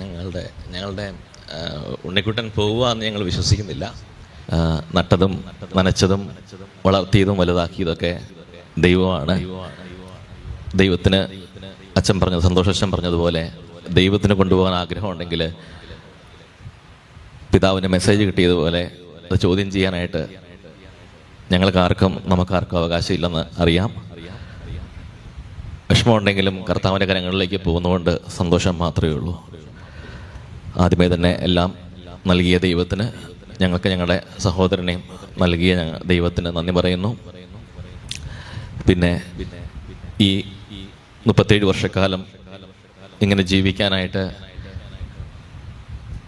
ഞങ്ങളുടെ ഞങ്ങളുടെ ഉണ്ണിക്കുട്ടൻ പോവുക എന്ന് ഞങ്ങൾ വിശ്വസിക്കുന്നില്ല. നട്ടതും നനച്ചതും വളർത്തിയതും വലുതാക്കിയതൊക്കെ ദൈവമാണ്. ദൈവത്തിന് അച്ഛൻ പറഞ്ഞത് സന്തോഷം പറഞ്ഞതുപോലെ ദൈവത്തിന് കൊണ്ടുപോകാൻ ആഗ്രഹമുണ്ടെങ്കിൽ പിതാവിന് മെസ്സേജ് കിട്ടിയതുപോലെ അത് ചോദ്യം ചെയ്യാനായിട്ട് ഞങ്ങൾക്കാർക്കും നമുക്കാർക്കും അവകാശമില്ലെന്ന് അറിയാം. വിഷമമുണ്ടെങ്കിലും കർത്താവിന്റെ കരങ്ങളിലേക്ക് പോകുന്നതുകൊണ്ട് സന്തോഷം മാത്രമേ ഉള്ളൂ. ആദ്യമേ തന്നെ എല്ലാം നൽകിയ ദൈവത്തിന് ഞങ്ങൾക്ക് ഞങ്ങളുടെ സഹോദരനെയും നൽകിയ ഞങ്ങൾ ദൈവത്തിന് നന്ദി പറയുന്നു. പിന്നെ ഈ മുപ്പത്തേഴ് വർഷക്കാലം ഇങ്ങനെ ജീവിക്കാനായിട്ട്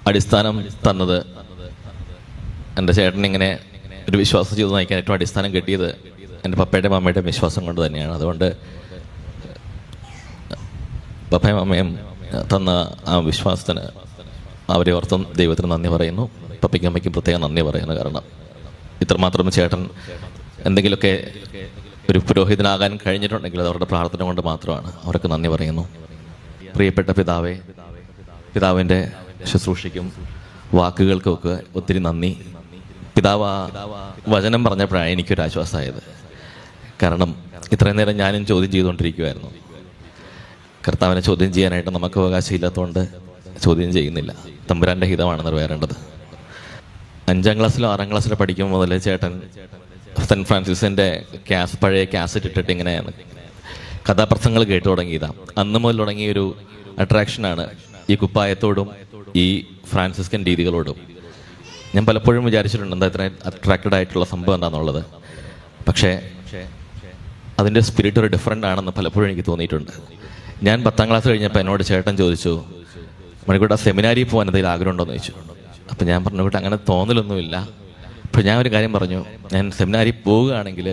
അടിസ്ഥാനം തന്നത് എന്റെ ചേട്ടൻ ഇങ്ങനെ ഒരു വിശ്വാസം ചെയ്ത് നയിക്കാൻ ഏറ്റവും അടിസ്ഥാനം കിട്ടിയത് എന്റെ പപ്പയുടെ മമ്മയുടെ വിശ്വാസം കൊണ്ട് തന്നെയാണ്. അതുകൊണ്ട് പപ്പയും അമ്മയും തന്ന ആ വിശ്വാസത്തിന് അവരെ ഓർത്തും ദൈവത്തിന് നന്ദി പറയുന്നു. പപ്പയ്ക്കും അമ്മയ്ക്കും പ്രത്യേകം നന്ദി പറയുന്നു കാരണം ഇത്രമാത്രം ചേട്ടൻ എന്തെങ്കിലുമൊക്കെ ഒരു പുരോഹിതനാകാൻ കഴിഞ്ഞിട്ടുണ്ടെങ്കിൽ അത് അവരുടെ പ്രാർത്ഥന കൊണ്ട് മാത്രമാണ്. അവർക്ക് നന്ദി പറയുന്നു. പ്രിയപ്പെട്ട പിതാവെ പിതാവിന്റെ ശുശ്രൂഷയ്ക്കും വാക്കുകൾക്കുമൊക്കെ ഒത്തിരി നന്ദി. പിതാവ് വചനം പറഞ്ഞപ്പോഴാണ് എനിക്കൊരു ആശ്വാസമായത്. കാരണം ഇത്രയും നേരം ഞാനും ചോദ്യം ചെയ്തുകൊണ്ടിരിക്കുമായിരുന്നു കർത്താവിനെ ചോദ്യം ചെയ്യാനായിട്ട് നമുക്ക് അവകാശമില്ലാത്തതുകൊണ്ട് ചോദ്യം ചെയ്യുന്നില്ല. തമ്പുരാന്റെ ഹിതമാണ് നിറവേറേണ്ടത് അഞ്ചാം ക്ലാസ്സിലോ ആറാം ക്ലാസ്സിലോ പഠിക്കുമ്പോൾ മുതൽ ചേട്ടൻ സെന്റ് ഫ്രാൻസിസിന്റെ ക്യാസ് പഴയ ക്യാസറ്റ് ഇട്ടിട്ട് ഇങ്ങനെ കഥാപ്രസംഗങ്ങൾ കേട്ടു തുടങ്ങിയതാണ് അന്ന് മുതൽ തുടങ്ങിയ ഒരു അട്രാക്ഷനാണ് ഈ കുപ്പായത്തോടും ഈ ഫ്രാൻസിസ്കൻ രീതികളോടും. ഞാൻ പലപ്പോഴും വിചാരിച്ചിട്ടുണ്ട് എന്താ ഇത്ര അട്രാക്റ്റഡ് ആയിട്ടുള്ള സംഭവം എന്താണെന്നുള്ളത് പക്ഷേ അതിന്റെ സ്പിരിറ്റ് ഒരു ഡിഫറെന്റ് ആണെന്ന് പലപ്പോഴും എനിക്ക് തോന്നിയിട്ടുണ്ട്. ഞാൻ പത്താം ക്ലാസ് കഴിഞ്ഞപ്പോൾ എന്നോട് ചേട്ടൻ ചോദിച്ചു മണിക്കൂട്ട സെമിനാരിൽ പോകാൻ എന്തെങ്കിലും ആഗ്രഹം ഉണ്ടോ എന്ന് ചോദിച്ചു. അപ്പം ഞാൻ പറഞ്ഞു കൂട്ട അങ്ങനെ തോന്നലൊന്നുമില്ല. അപ്പോൾ ഞാൻ ഒരു കാര്യം പറഞ്ഞു ഞാൻ സെമിനാരിൽ പോവുകയാണെങ്കിൽ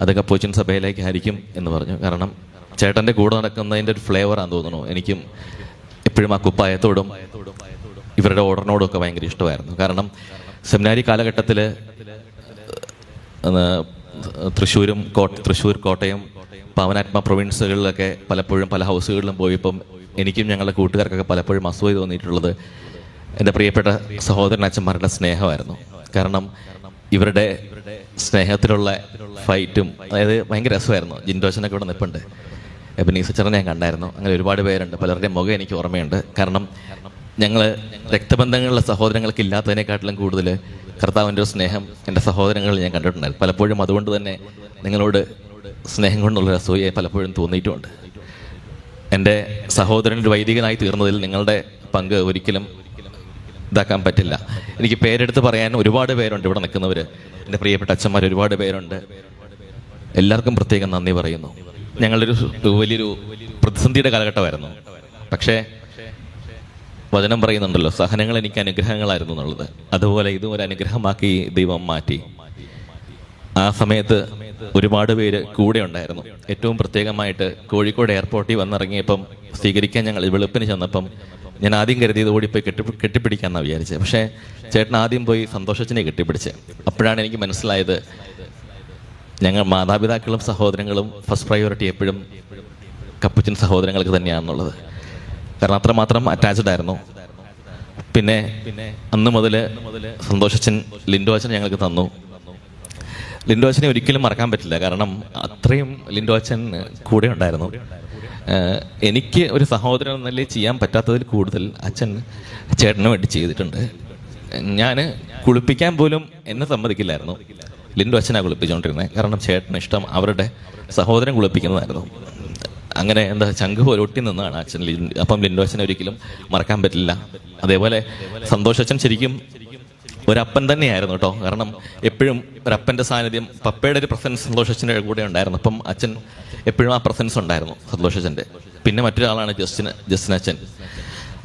അതൊക്കെ കപ്പോച്ചിൻ സഭയിലേക്കായിരിക്കും എന്ന് പറഞ്ഞു. കാരണം ചേട്ടന്റെ കൂടെ നടക്കുന്നതിന്റെ ഒരു ഫ്ലേവറാന്ന് തോന്നുന്നു. എനിക്കും എപ്പോഴും ആ കുപ്പായത്തോടും ഇവരുടെ ഓർഡറിനോടും ഒക്കെ ഭയങ്കര ഇഷ്ടമായിരുന്നു. കാരണം സെമിനാരി കാലഘട്ടത്തിൽ തൃശ്ശൂരും കോട്ട തൃശ്ശൂർ കോട്ടയം പാവനാത്മ പ്രൊവിൻസുകളിലൊക്കെ പലപ്പോഴും പല ഹൗസുകളിലും പോയപ്പം എനിക്കും ഞങ്ങളുടെ കൂട്ടുകാർക്കൊക്കെ പലപ്പോഴും അസൂയ തോന്നിയിട്ടുള്ളത് എന്റെ പ്രിയപ്പെട്ട സഹോദരൻ അച്ഛന്മാരുടെ സ്നേഹമായിരുന്നു. കാരണം ഇവരുടെ സ്നേഹത്തിലുള്ള ഫൈറ്റും അതായത് ഭയങ്കര രസമായിരുന്നു. ജിൻഡോച്ചനൊക്കെ ഇവിടെ നിൽപ്പുണ്ട്. എബനീസച്ചറിനെ ഞാൻ കണ്ടായിരുന്നു. അങ്ങനെ ഒരുപാട് പേരുണ്ട്. പലരുടെയും മുഖം എനിക്ക് ഓർമ്മയുണ്ട്. കാരണം ഞങ്ങൾ രക്തബന്ധങ്ങളിലെ സഹോദരങ്ങൾക്ക് ഇല്ലാത്തതിനെക്കാട്ടിലും കൂടുതൽ കർത്താവിന്റെ ഒരു സ്നേഹം എന്റെ സഹോദരങ്ങളിൽ ഞാൻ കണ്ടിട്ടുണ്ടായിരുന്നു. പലപ്പോഴും അതുകൊണ്ട് തന്നെ നിങ്ങളോട് സ്നേഹം കൊണ്ടുള്ള അസൂയെ പലപ്പോഴും തോന്നിയിട്ടുമുണ്ട് എന്റെ സഹോദരൻ ഒരു വൈദികനായി തീർന്നതിൽ നിങ്ങളുടെ പങ്ക് ഒരിക്കലും ഇതാക്കാൻ പറ്റില്ല. എനിക്ക് പേരെടുത്ത് പറയാൻ ഒരുപാട് പേരുണ്ട് ഇവിടെ നിൽക്കുന്നവർ എന്റെ പ്രിയപ്പെട്ട അച്ഛന്മാർ ഒരുപാട് പേരുണ്ട്. എല്ലാവർക്കും പ്രത്യേകം നന്ദി പറയുന്നു. ഞങ്ങളൊരു വലിയൊരു പ്രതിസന്ധിയുടെ കാലഘട്ടമായിരുന്നു. പക്ഷേ വചനം പറയുന്നുണ്ടല്ലോ സഹനങ്ങൾ എനിക്ക് അനുഗ്രഹങ്ങളായിരുന്നു എന്നുള്ളത്. അതുപോലെ ഇതും ഒരു അനുഗ്രഹമാക്കി ദൈവം മാറ്റി. ആ സമയത്ത് ഒരുപാട് പേര് കൂടെ ഉണ്ടായിരുന്നു. ഏറ്റവും പ്രത്യേകമായിട്ട് കോഴിക്കോട് എയർപോർട്ടിൽ വന്നിറങ്ങിയപ്പം സ്വീകരിക്കാൻ ഞങ്ങൾ വെളുപ്പിന് ചെന്നപ്പം ഞാൻ ആദ്യം കരുതിയത് ഓടിപ്പോയി കെട്ടി കെട്ടിപ്പിടിക്കാമെന്നാണ് വിചാരിച്ചത് പക്ഷേ ചേട്ടൻ ആദ്യം പോയി സന്തോഷത്തിനെ കെട്ടിപ്പിടിച്ച്. അപ്പോഴാണ് എനിക്ക് മനസ്സിലായത് ഞങ്ങൾ മാതാപിതാക്കളും സഹോദരങ്ങളും ഫസ്റ്റ് പ്രയോറിറ്റി എപ്പോഴും കപ്പുച്ചിൻ സഹോദരങ്ങൾക്ക് തന്നെയാണെന്നുള്ളത്. കാരണം അത്രമാത്രം അറ്റാച്ച്ഡ് ആയിരുന്നു. പിന്നെ അന്ന് മുതൽ സന്തോഷച്ചൻ ലിൻഡോ അച്ഛൻ ഞങ്ങൾക്ക് തന്നു. ലിൻഡോ അച്ഛനെ ഒരിക്കലും മറക്കാൻ പറ്റില്ല. കാരണം അത്രയും ലിൻഡോച്ചൻ കൂടെ ഉണ്ടായിരുന്നു. എനിക്ക് ഒരു സഹോദരൻ എന്നല്ലേ ചെയ്യാൻ പറ്റാത്തതിൽ കൂടുതൽ അച്ഛൻ ചേട്ടന് വേണ്ടി ചെയ്തിട്ടുണ്ട്. ഞാൻ കുളിപ്പിക്കാൻ പോലും എന്നെ സമ്മതിക്കില്ലായിരുന്നു. ലിൻഡോ അച്ഛനാണ് കുളിപ്പിച്ചുകൊണ്ടിരുന്നത് കാരണം ചേട്ടന് ഇഷ്ടം അവരുടെ സഹോദരൻ കുളിപ്പിക്കുന്നതായിരുന്നു. അങ്ങനെ എന്താ ചങ്ക് പോലെ ഒട്ടി നിന്നാണ് അച്ഛൻ. അപ്പം ലിൻഡോ അച്ഛനെ ഒരിക്കലും മറക്കാൻ പറ്റില്ല. അതേപോലെ സന്തോഷ് അച്ഛൻ ശരിക്കും ഒരപ്പൻ തന്നെയായിരുന്നു കേട്ടോ. കാരണം എപ്പോഴും ഒരപ്പന്റെ സാന്നിധ്യം പപ്പയുടെ ഒരു പ്രസൻസ് സന്തോഷ് അച്ഛന്റെ കൂടെ ഉണ്ടായിരുന്നു. അപ്പം അച്ഛൻ എപ്പോഴും ആ പ്രസൻസ് ഉണ്ടായിരുന്നു സന്തോഷ് അച്ഛന്റെ. പിന്നെ മറ്റൊരാളാണ് ജസ്റ്റിന് ജസ്റ്റിൻ അച്ഛൻ.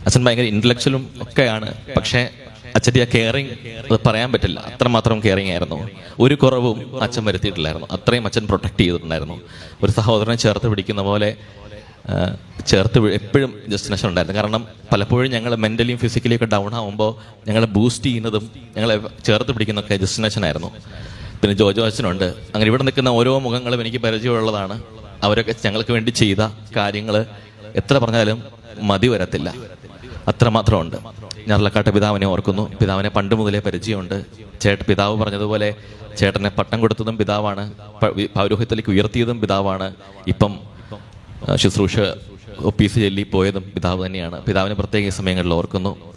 അച്ഛൻ ഭയങ്കര ഇന്റലക്ച്വലും ഒക്കെയാണ്. പക്ഷേ അച്ഛന്റെ ആ കെയറിങ് അത് പറയാൻ പറ്റില്ല. അത്രമാത്രം കെയറിങ് ആയിരുന്നു. ഒരു കുറവും അച്ഛൻ വരുത്തിയിട്ടില്ലായിരുന്നു. അത്രയും അച്ഛൻ പ്രൊട്ടക്ട് ചെയ്തിട്ടുണ്ടായിരുന്നു. ഒരു സഹോദരനെ ചേർത്ത് പിടിക്കുന്ന പോലെ ചേർത്ത് എപ്പോഴും ജസ്റ്റിനേഷൻ ഉണ്ടായിരുന്നു. കാരണം പലപ്പോഴും ഞങ്ങൾ മെന്റലിയും ഫിസിക്കലിയും ഒക്കെ ഡൗൺ ആകുമ്പോൾ ഞങ്ങളെ ബൂസ്റ്റ് ചെയ്യുന്നതും ഞങ്ങളെ ചേർത്ത് പിടിക്കുന്നതൊക്കെ ജസ്റ്റിനേഷനായിരുന്നു പിന്നെ ജോജോ അച്ഛനുണ്ട്. അങ്ങനെ ഇവിടെ നിൽക്കുന്ന ഓരോ മുഖങ്ങളും എനിക്ക് പരിചയമുള്ളതാണ്. അവരൊക്കെ ഞങ്ങൾക്ക് വേണ്ടി ചെയ്ത കാര്യങ്ങൾ എത്ര പറഞ്ഞാലും മതി വരത്തില്ല. അത്രമാത്രമുണ്ട്. ഞർലക്കാട്ടെ പിതാവിനെ ഓർക്കുന്നു. പിതാവിനെ പണ്ട് മുതലേ പരിചയമുണ്ട്. ചേട്ട പിതാവ് പറഞ്ഞതുപോലെ ചേട്ടനെ പട്ടം കൊടുത്തതും പിതാവാണ്. പൗരോഹിത്യത്തിലേക്ക് ഉയർത്തിയതും പിതാവാണ്. ഇപ്പം ശുശ്രൂഷ ഒപ്പീസ് ചെല്ലി പോയതും പിതാവ് തന്നെയാണ്. പിതാവിനെ പ്രത്യേക സമയങ്ങളിൽ ഓർക്കുന്നു.